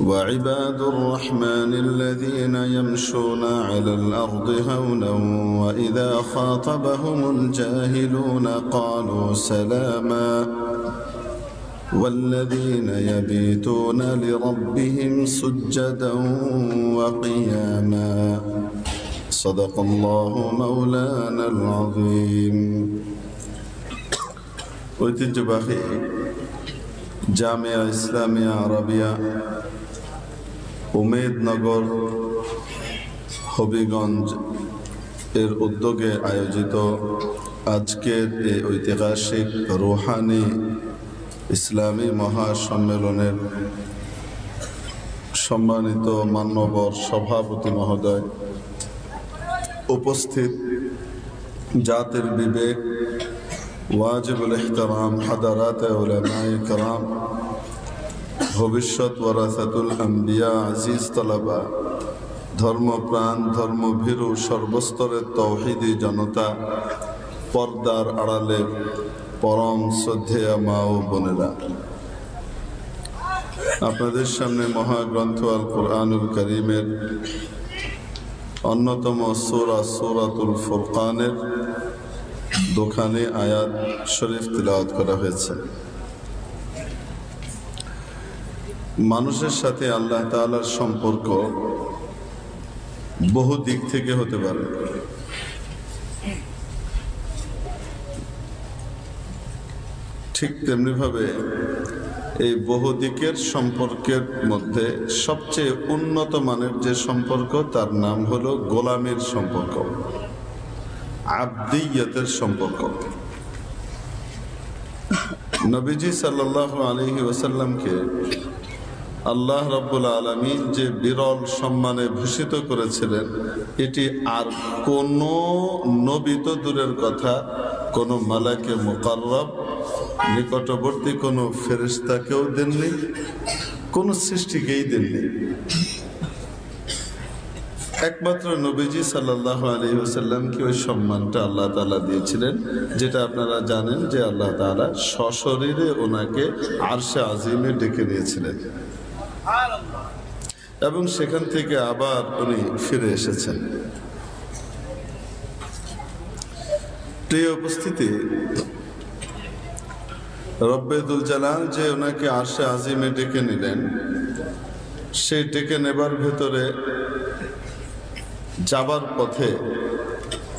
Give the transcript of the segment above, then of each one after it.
وعباد الرحمن الذين يمشون على الأرض هونا وإذا خاطبهم الجاهلون قالوا سلاما والذين يبيتون لربهم سجدا وقياما صدق الله مولانا العظيم ঐতিহ্যবাহী জামিয়া ইসলামিয়া আরবিয়া উমেদনগর হবিগঞ্জ এর উদ্যোগে আয়োজিত আজকের এই ঐতিহাসিক রোহানি ইসলামী মহাসম্মেলনের সম্মানিত মান্যবর সভাপতি মহোদয় উপস্থিত জাতির বিবেক, ওয়াজিবুল ইহতারাম, হাদারাত ভবিষ্যৎ ওয়ারাসাতুল আম্বিয়া আজিজ তালাবা। ধর্মপ্রাণ, ধর্মভীরু, সর্বস্তরের তৌহিদি জনতা, পর্দার আড়ালে পরম শ্রদ্ধেয়া মা ও বোনেরা। আপনাদের সামনে মহাগ্রন্থ আল কোরআনুল করিমের অন্যতম সুরা সুরাতুল ফুরকানের দোকানে আয়াত শরীফ তিলাওয়াত করা হয়েছে। মানুষের সাথে আল্লাহ তাআলার সম্পর্ক বহু দিক থেকে হতে পারে। ঠিক তেমনিভাবে এই বহুদিকের সম্পর্কের মধ্যে সবচেয়ে উন্নত মানের যে সম্পর্ক, তার নাম হলো গোলামের সম্পর্ক, আব্দিয়তের সম্পর্ক। নবীজি সাল্লাহ আলহি ওসাল্লামকে আল্লাহ রব্বুল আলমী যে বিরল সম্মানে ভূষিত করেছিলেন, এটি আর কোন নবী তো দূরের কথা, কোন মালাকে মোকাররব, নিকটবর্তী কোনো ফেরিস্তাকেও দেননি, কোন সৃষ্টিকেই দেননি। একমাত্র নবীজি সাল্লাহ আলী ওসাল্লামকে ওই সম্মানটা আল্লাহ তালা দিয়েছিলেন, যেটা আপনারা জানেন যে আল্লাহ তালা সশরীরে ওনাকে আরশে আজিমে ডেকে নিয়েছিলেন। এবং সেখান থেকে আবার উনি ফিরে এসেছেন। উপস্থিতি। রব্বেদুল জালাল যে ওনাকে আরশে আজিমে ডেকে নিলেন, সেই ডেকে নেবার ভেতরে যাবার পথে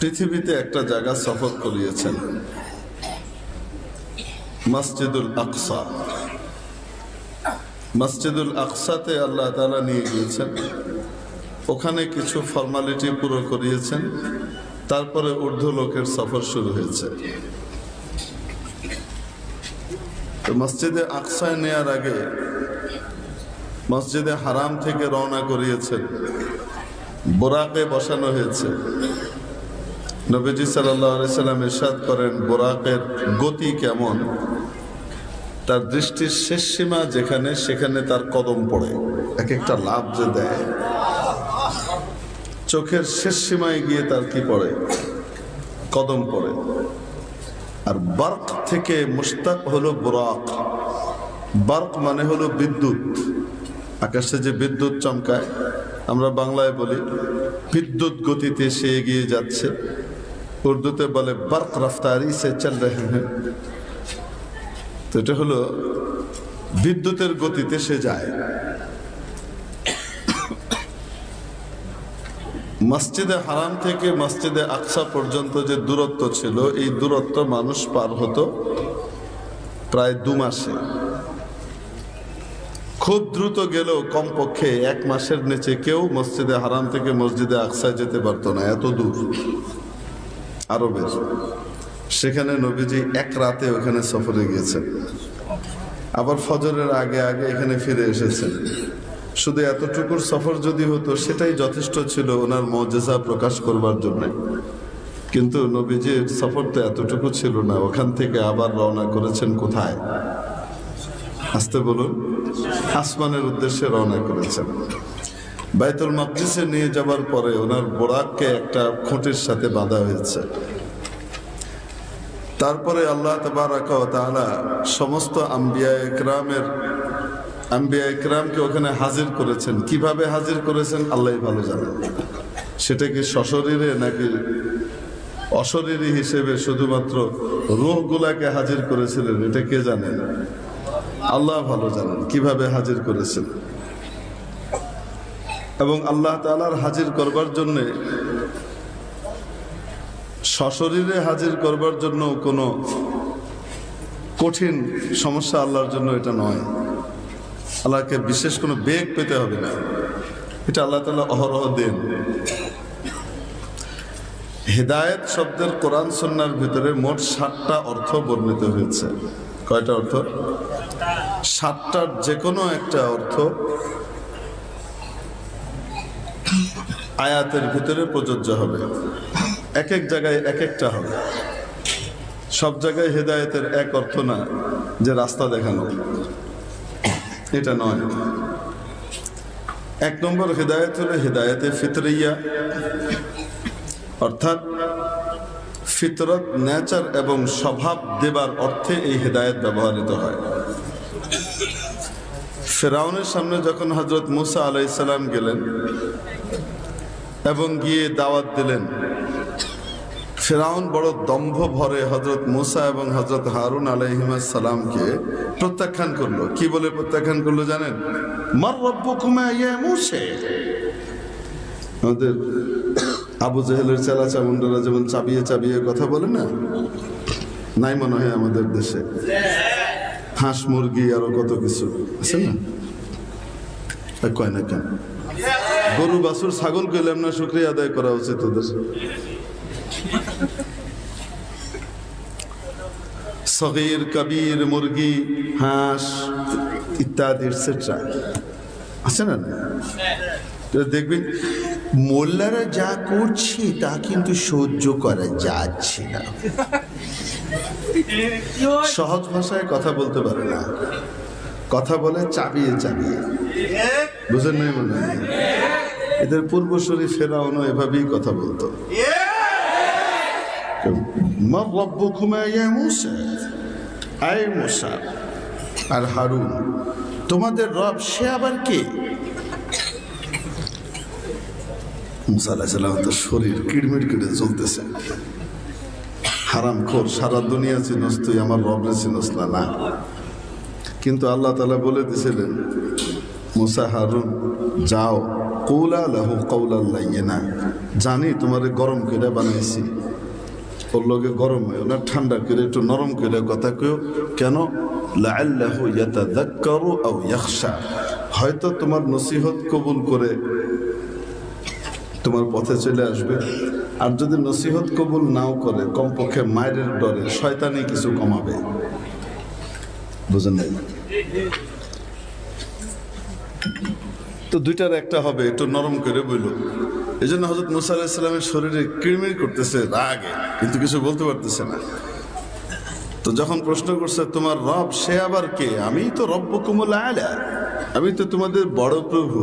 পৃথিবীতে একটা জায়গা সফর করিয়েছেন। মসজিদুল আকসা। মসজিদুল আকসাতে আল্লাহ তালা নিয়ে গিয়েছেন। ওখানে কিছু ফর্মালিটি পুরো করিয়েছেন। তারপরে ঊর্ধ্ব লোকের সফর শুরু হয়েছে। তো মসজিদে আকসায় নেয়ার আগে মসজিদে হারাম থেকে রওনা করিয়েছেন। বোরাকে বসানো হয়েছে। নবীজি সাল্লাম ইরশাদ করেন, বোরাকের গতি কেমন? তার দৃষ্টির শেষ সীমা যেখানে, সেখানে তার কদম পড়ে। এক একটা লাভ যে দেয়। চোখের শেষ সীমায় গিয়ে তার কি পড়ে? কদম পড়ে। আর বার্ক থেকে মুস্তাক হলো বোরাক। বার্ক মানে হলো বিদ্যুৎ। আকাশে যে বিদ্যুৎ চমকায়, আমরা বাংলায় বলি, বিদ্যুৎ গতিতে সে এগিয়ে যাচ্ছে। উর্দুতে বলে, বার্ক রফতারি সে চল রহে হ্যাঁ তো এটা হলো বিদ্যুতের গতিতে সে যায়। মসজিদে হারাম থেকে মসজিদে আকসা পর্যন্ত যে দূরত্ব ছিল, এই দূরত্ব মানুষ পার হতো প্রায় দু মাসে। খুব দ্রুত গেলেও কমপক্ষে এক মাসের নিচে কেউ মসজিদে হারাম থেকে মসজিদে আকসায় যেতে পারতো না, এত দূর। আরবের। সেখানে নবীজি এক রাতে ওখানে সফরে গিয়েছেন। আবার ফজরের আগে আগে এখানে ফিরে এসেছেন। শুধু এতটুকুর সফর যদি হতো, সেটাই যথেষ্ট ছিল ওনার মজেজা প্রকাশ করবার জন্য। কিন্তু নবীজির সফর তো এতটুকু ছিল না, ওখান থেকে আবার রওনা করেছেন কোথায়? আসতে বলুন, আসমানের উদ্দেশ্যে রওনা করেছেন। বাইতুল মকদিসে নিয়ে যাবার পরে ওনার বোরাককে একটা খুঁটির সাথে বাঁধা হয়েছে। তারপরে আল্লাহ তালা সমস্ত আম্বিয়া একরামের, আম্বিয়া একরামকে ওখানে হাজির করেছেন। কীভাবে হাজির করেছেন? আল্লাহ ভালো জানেন সেটা কি সশরীরে নাকি অশরীরী হিসেবে শুধুমাত্র রোহগুলাকে হাজির করেছিলেন? এটা কে জানেন আল্লাহ ভালো জানেন কীভাবে হাজির করেছেন। এবং আল্লাহ তালার হাজির করবার জন্যে সশরীরে হাজির করবার জন্য কোনো কঠিন সমস্যা আল্লাহর জন্য এটা নয়। আল্লাহকে বিশেষ কোনো বেগ পেতে হবে না। এটা আল্লাহ তালা অহরহ দেন। হেদায়েত শব্দের কোরআন সন্ন্যার ভিতরে মোট ষাটটা অর্থ বর্ণিত হয়েছে। কয়টা অর্থ? সাতটার যে কোনো একটা অর্থ আয়াতের ভিতরে প্রযোজ্য হবে। এক এক জায়গায় এক একটা হবে। সব জায়গায় হেদায়তের এক অর্থ না, যে রাস্তা দেখানো। এটা নয়। এক নম্বর হেদায়েত হলো হেদায়েতে ফিতরিয়া। অর্থাৎ ফিতরত নেচার এবং স্বভাব দেবার অর্থে এই হেদায়েত ব্যবহৃত হয়। ফেরাউনের সামনে যখন হজরত মুসা আলাইসাল্লাম গেলেন এবং গিয়ে দাওয়াত দিলেন ফেরাউন বড় দম্ভ ভরে হজরত মুসা এবং হজরত হারুন সালামকে প্রত্যাখ্যান করল। কি বলে প্রত্যাখ্যান করল জানেন? আমাদের আবু জাহেলের চেলা চামুন্ডারা যেমন চাবিয়ে চাবিয়ে কথা বলে না? নাই মনে হয় আমাদের দেশে। হাঁস, মুরগি আরও কত কিছু আছে না? কয় না কেন? গরু, বাছুর, ছাগল কইলাম না শুক্রিয়া আদায় করা উচিত ওদের। সগির, কবির, মুরগি, হাঁস ইত্যাদি এটসেট্রা আছে না দেখবেন, মোল্লারা যা করছে, তা কিন্তু সহ্য করা যাচ্ছে না। সহজ ভাষায় কথা বলতে পারে না। কথা বলে চাবিয়ে চাবিয়ে। বুঝেন নাই মনে হয়? এদের পূর্বসূরি ফেরাউনও এভাবেই কথা বলতো। মার রব্বুকুমা ইয়া মূসা। আয় মূসা। আর হারুন, তোমাদের রব সে আবার কে? মুসা আলাহিসাল্লাম তো শরীর কিড়মিড় কেটে চলতেছে হারাম খোর, সারা দুনিয়া চিনস, তুই আমার রবরে চিনস না না। কিন্তু আল্লাহ তালা বলে দিছিলেন, মুসা, হারুন, যাও, কৌলা লাহু কৌলাল্লাহ না জানি তোমারে গরম করে বানাইছি। ওর লগে গরম হয়, না ঠান্ডা করে, একটু নরম করে কথা কেউ কেন? লাআল্লাহু ইয়াতাযাক্কারু আও ইয়াখশা। হয়তো তোমার নসিহত কবুল করে তোমার পথে চলে আসবে। আর যদি নসিহত কবুল নাও করে, কমপক্ষে মায়ের ডরে শয়তানি কিছু কমাবে। বুঝেন তো দুইটার একটা হবে, একটু নরম করে বইল। এই জন্য হজরত মুসা শরীরে কিড়মিড় করতেছে রাগে, কিন্তু কিছু বলতে পারতেছে না। তো যখন প্রশ্ন করছে, তোমার রব, সে আবার কে? আমি তো রব্ব কুমল আমি তো তোমাদের বড় প্রভু।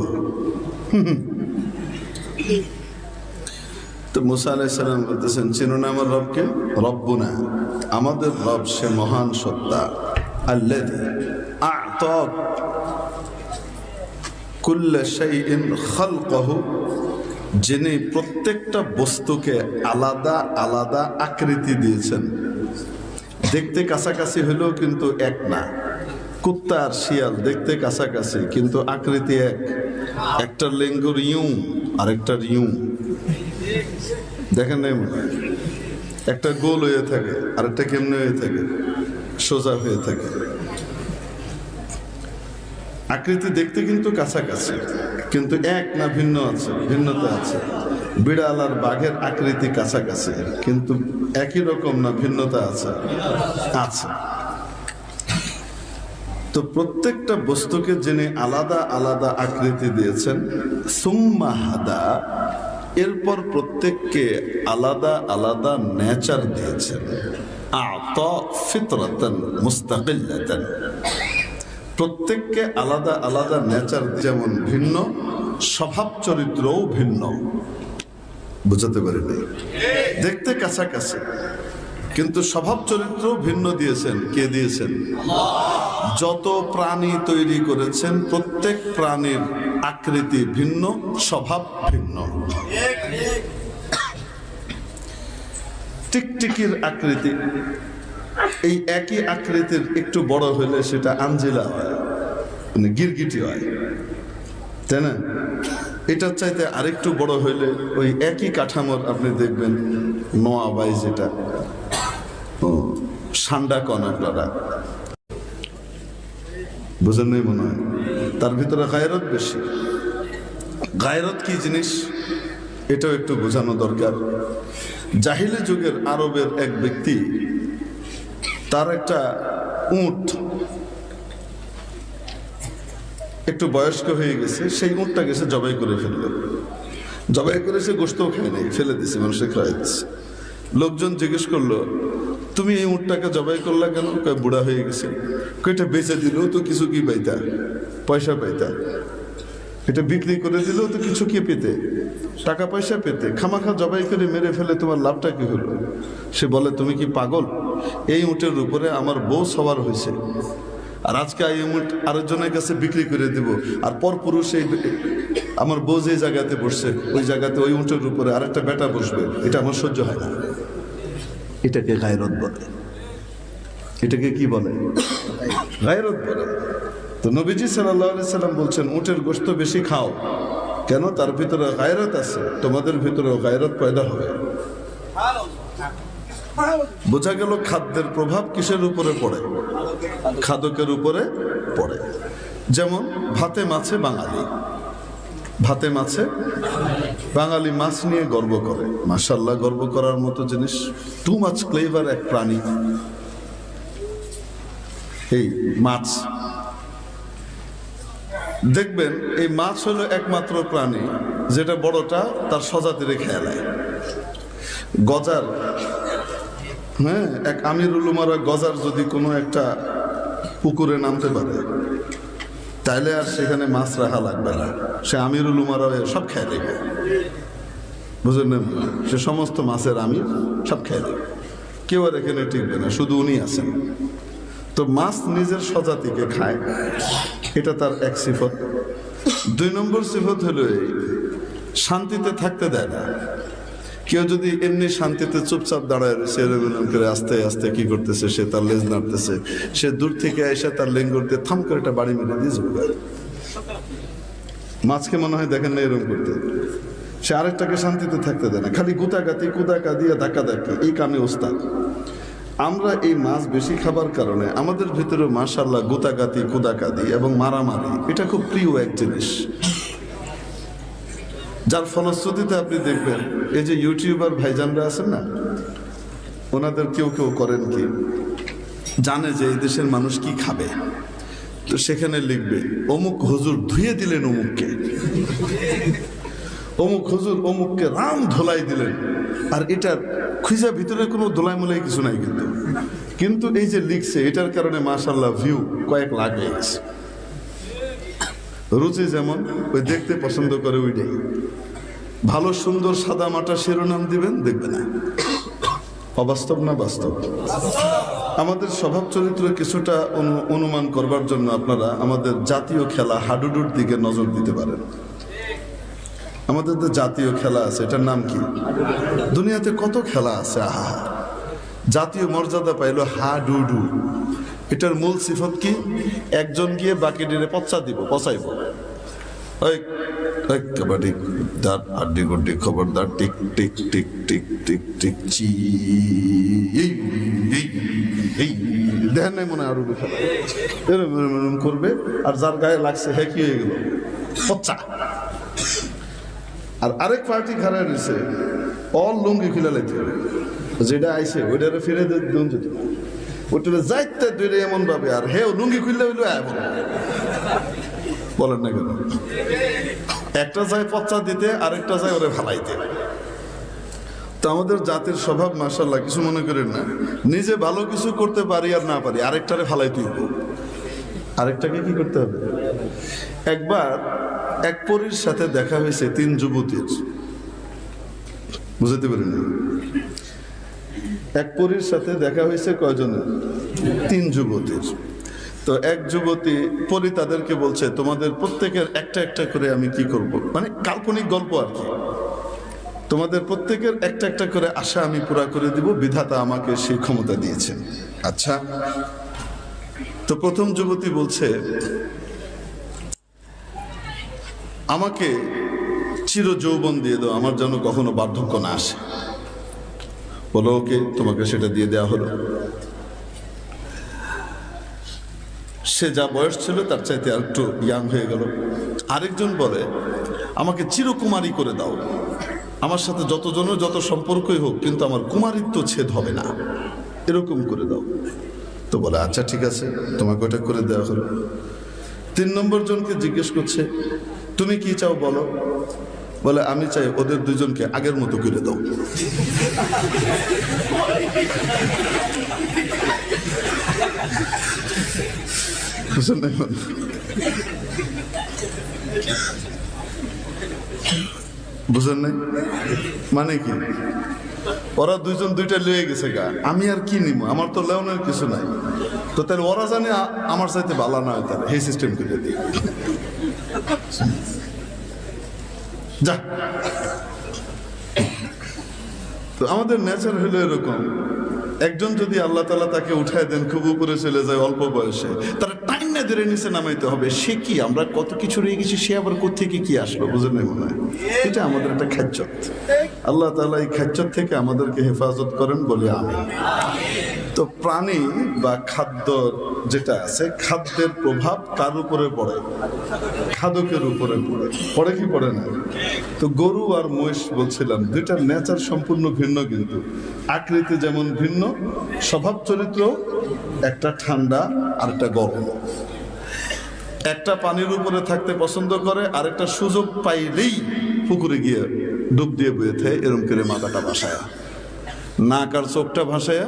তো মুসা আলাইসাল্লাম বলতেছেন, চিনো না আমার রবকে? রব্বু না আমাদের রব সে মহান সত্তা আল্লাদি আতক কুল্লা শাইইন খালকাহু যিনি প্রত্যেকটা বস্তুকে আলাদা আলাদা আকৃতি দিয়েছেন। দেখতে কাছাকাছি হলেও কিন্তু এক না। কুত্তা আর শিয়াল দেখতে কাছাকাছি, কিন্তু আকৃতি এক। একটা লেঙ্গুর ইউ আর একটা ইউ। দেখেন? একটা গোল হয়ে থাকে আর একটা কেমনে হয়ে থাকে? সোজা হয়ে থাকে। আকৃতি দেখতে কিন্তু কাছাকাছি, কিন্তু এক না ভিন্ন আছে, ভিন্নতা আছে। বিড়াল আর বাঘের আকৃতি কাছাকাছি, কিন্তু একই রকম না ভিন্নতা আছে আছে। তো প্রত্যেকটা বস্তুকে যিনি আলাদা আলাদা আকৃতি দিয়েছেন, সুম্মা হাদা, এরপর প্রত্যেককে আলাদা আলাদা নেচার দিয়েছেন। আত ফিতরাতান, মুস্তাকিল্লাতান। প্রত্যেককে আলাদা আলাদা নেচার যেমন ভিন্ন, স্বভাব চরিত্রও ভিন্ন। বুঝাতে পারিনি? দেখতে কাছাকাছি, কিন্তু স্বভাব চরিত্র ভিন্ন দিয়েছেন। কে দিয়েছেন? যত প্রাণী তৈরি করেছেন, প্রত্যেক প্রাণীর আকৃতি ভিন্ন, স্বভাব ভিন্ন। টিকটিকির আকৃতি এই একই আকৃতির একটু বড় হলে সেটা আঞ্জিলা হয় মানে গিরগিটি হয়। তাই না? এটার চাইতে আরেকটু বড় হইলে ওই একই কাঠামোর আপনি দেখবেন নোয়াবাই যেটা। ও, সান্ডা কন আপনারা বুঝেন নাই মনে হয়? তার ভিতরে গায়রত বেশি। গায়রত কি জিনিস? এটাও একটু বোঝানো দরকার। জাহিলি যুগের আরবের এক ব্যক্তি তার একটা উট একটু বয়স্ক হয়ে গেছে, সেই উটটা গেছে জবাই করে ফেলল। জবাই করে সে গোস্তও খায় নাই, ফেলে দিছে মানুষে খাওয়াই দিচ্ছে লোকজন জিজ্ঞেস করল, তুমি এই উটটাকে জবাই করলা কেন? কয়, বুড়া হয়ে গেছে। কয়টা বেচে দিলেও তো কিছু কি পাইতা? পয়সা পাইতা। এটা বিক্রি করে দিলেও তো কিছু কি পেতে? টাকা পয়সা পেতে। খামাখা জবাই করে মেরে ফেলে, তোমার লাভটা কি হলো? সে বলে, তুমি কি পাগল? এই উটের উপরে আমার বউ সবার হয়েছে। আর আজকে এই উট আরেকজনের কাছে বিক্রি করে দেব। আর পর পুরুষ এই আমার বউ যে জায়গাতে বসছে, ওই জায়গাতে ওই উটের উপরে আরেকটা বেটা বসবে। এটা আমার সহ্য হয় না। এটাকে গায়রত বলে। এটাকে কি বলে? গায়রত বলে। তো নবীজি সাল্লাম বলছেন, উটের গোস্ত বেশি খাও। কেন? তার ভিতরে গায়রত আছে। তোমাদের ভিতরেও গায়রত পয়দা হবে। বোঝা গেল খাদ্যের প্রভাব কিসের উপরে পড়ে? খাদকের উপরে পড়ে। যেমন, ভাতে মাছে বাঙালি। ভাতে মাছে বাঙালি মাছ নিয়ে গর্ব করে। মাসাল্লাহ গর্ব করার মতো জিনিস। টু মাছ ক্লেভার এক প্রাণী। এই মাছ। দেখবেন, এই মাছ হলো একমাত্র প্রাণী, যেটা বড়টা তার সজাতিরে খেয়াল গজার হ্যাঁ এক আমিরুল উমারা গজার যদি কোনো একটা পুকুরে নামতে পারে, তাইলে আর সেখানে মাছ রাখা লাগবে না। সে আমিরুল উমারা সব খেয়ে দেবে বুঝলেন? সে সমস্ত মাছের আমির সব খেয়ে দেবে কেউ আর এখানে টিকবে না, শুধু উনি আছেন। তো মাছ নিজের স্বজাতিকে খায়। এটা তার এক সিফত। দুই নম্বর সিফত হলো শান্তিতে থাকতে দেয় না। কেউ যদি এমনি শান্তিতে চুপচাপ দাঁড়ায় রয়েছে, এরকম করে আস্তে আস্তে কি করতেছে, সে তার লেজ নাড়তেছে, সে দূর থেকে এসে তার লেঙ্গুর দিয়ে থাম করে একটা বাড়ি মেরে দিয়ে মাছকে মনে হয় দেখেন না এরকম করতে। সে আরেকটাকে শান্তিতে থাকতে দেয় না, খালি গুতাগাতি, কুদাকা দিয়ে ধাক্কা ধাক্কি, এই কামে ওস্তাদ। আমরা এই মাছ বেশি খাবার কারণে আমাদের ভিতরে মার্শাল্লাহ গুতাগাতি কুদাকাদি এবং মারামারি, এটা খুব প্রিয় এক জিনিস। যার ফলশ্রুতিতে আপনি দেখবেন, এই যে ইউটিউবার ভাইজানরা আছেন না, ওনাদের কেউ কেউ করেন কি, জানে যে এই দেশের মানুষ কি খাবে। তো সেখানে লিখবে, অমুক হুজুর ধুয়ে দিলেন অমুককে। অমুক হুজুর অমুককে রাম ধোলাই দিলেন। আর এটার খুঁজা ভিতরে কোনো ধোলাই মোলাই কিছু নাই কিন্তু। কিন্তু এই যে লিখছে, এটার কারণে মাশাল্লাহ ভিউ কয়েক লাখ হয়ে গেছে। রুচি যেমন, ওই দেখতে পছন্দ করে ওইটাই। ভালো, সুন্দর, সাদা, মাটা শিরোনাম দিবেন, দেখবে না। অবাস্তব না বাস্তব? আমাদের স্বভাব চরিত্র কিছুটা অনু- অনুমান করবার জন্য আপনারা আমাদের জাতীয় খেলা হাডুডুর দিকে নজর দিতে পারেন। আমাদের তো জাতীয় খেলা আছে, এটার নাম কি? দুনিয়াতে কত খেলা আছে, আহা। জাতীয় মর্যাদা পাইলো হা ডু ডু এটার মূল সিফত কি? একজন গিয়ে বাকি ডিরে পচা দিব, পচাইব। খবরদার, টিক টিক টিক টিক টিক টিক, চি নাই মনে আরও করবে, আর যার গায়ে লাগছে হ্যাঁ কি হয়ে গেল? পচা। আর আরেক পার্টি খারাপ রয়েছে, অল লুঙ্গি খুলে লাইতে যেটা আইছে, ওইটারে ফিরে দিন যেত ওইটা যাইতে দুইটা এমন ভাবে আর হে লুঙ্গি খুললে হইল বলো বলেন না কেন? একটা যায় পচা দিতে, আরেকটা যায় ওরে ফালাইতে। তো আমাদের জাতির স্বভাব মাসাল্লাহ কিছু মনে করেন না। নিজে ভালো কিছু করতে পারি আর না পারি, আরেকটারে ফালাই তুই আরেকটাকে কি করতে হবে? একবার এক পরীর সাথে দেখা হয়েছে তিন যুবতীর। বুঝতে পারি না? এক পরীর সাথে দেখা হয়েছে কয়জনের? তিন যুবতীর। তো এক যুবতী, পরি তাদেরকে বলছে, তোমাদের প্রত্যেকের একটা একটা করে আমি কি করব? মানে কাল্পনিক গল্প আর কি। তোমাদের প্রত্যেকের একটা একটা করে আশা আমি পুরা করে দিব, বিধাতা আমাকে সেই ক্ষমতা দিয়েছেন। আচ্ছা। তো প্রথম যুবতী বলছে, আমাকে চির যৌবন দিয়ে দাও, আমার যেন কখনো বার্ধক্য না আসে। বলো ওকে, তোমাকে সেটা দিয়ে দেওয়া হলো। সে যা বয়স ছিল তার চাইতে আর একটু ইয়াং হয়ে গেল। আরেকজন বলে, আমাকে চিরকুমারী করে দাও। আমার সাথে যতজনের যত সম্পর্কই হোক, কিন্তু আমার কুমারিত্ব ছেদ হবে না। এরকম করে দাও। তো বলে আচ্ছা ঠিক আছে, তোমাকে ওটা করে দেওয়া হলো। তিন নম্বর জনকে জিজ্ঞেস করছে, তুমি কি চাও বলো? বলে, আমি চাই ওদের দুজনকে আগের মতো করে দাও? বুঝেন নাই? মানে কি? ওরা দুইজন দুইটা লয়ে গেছে গা। আমি আর কি নিব? আমার তো লেওনের কিছু নাই। তো তাহলে ওরা জানে আমার চাইতে ভালো না হয় তাহলে। এই সিস্টেম করে দিই। যা। তো আমাদের নেচার হলো এরকম। একজন যদি আল্লাহ তালা তাকে উঠায় দেন, খুব উপরে চলে যায় অল্প বয়সে। তারা টাইম না ধরে নিচে নামাইতে হবে। সে কি? আমরা কত কিছু রয়ে গেছি, সে আবার কোথেকে কি আসলো বুঝেন মনে হয়? এটা আমাদের একটা খ্যাচ্চত আল্লাহ তালা এই খ্যাচ্চত থেকে আমাদেরকে হেফাজত করেন বলে আমি। তো প্রাণী বা খাদ্য যেটা আছে, খাদ্যের প্রভাব কার উপরে পড়ে? খাদকের উপরে পড়ে। পড়ে কি পড়ে না? তো গরু আর মহিষ বলছিলাম দুইটার নেচার সম্পূর্ণ ভিন্ন কিন্তু। আকৃতি যেমন ভিন্ন, স্বভাব চরিত্র একটা ঠান্ডা আর একটা গরম। একটা পানির উপরে থাকতে পছন্দ করে আর একটা সুযোগ পাইলেই পুকুরে গিয়ে ডুব দিয়ে বয়ে এরম করে মাথাটা ভাসায় নাক আর চোখটা ভাসায়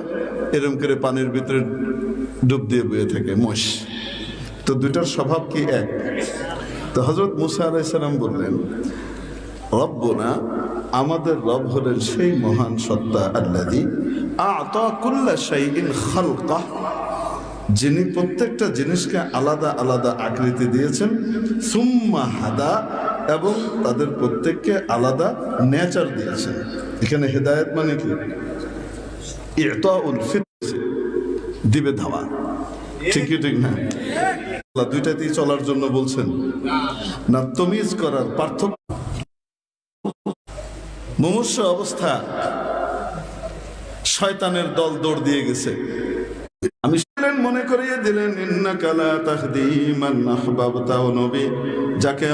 এরম করে পানির ভিতরে ডুব দিয়ে বয়ে থাকে মোষ তো দুইটার স্বভাব কি এক? তো হজরত মুসা আলাইসালাম বললেন, রব্বনা, আমাদের রব হলেন সেই মহান সত্তা আল্লাদি আতা কুল্লা শাইইন খালকা যিনি প্রত্যেকটা জিনিসকে আলাদা আলাদা আকৃতি দিয়েছেন, সুম্মা হাদা, এবং তাদের প্রত্যেককে আলাদা নেচার দিয়েছেন। এখানে হেদায়েত মানে কি? দিবে ধাওয়া। ঠিক ঠিক না? দুইটাতেই চলার জন্য বলছেন, না তমিজ করার পার্থক্য অবস্থা শয়তানের দল দৌড় দিয়ে গেছে। আমি মনে করিয়ে দিলেন যাকে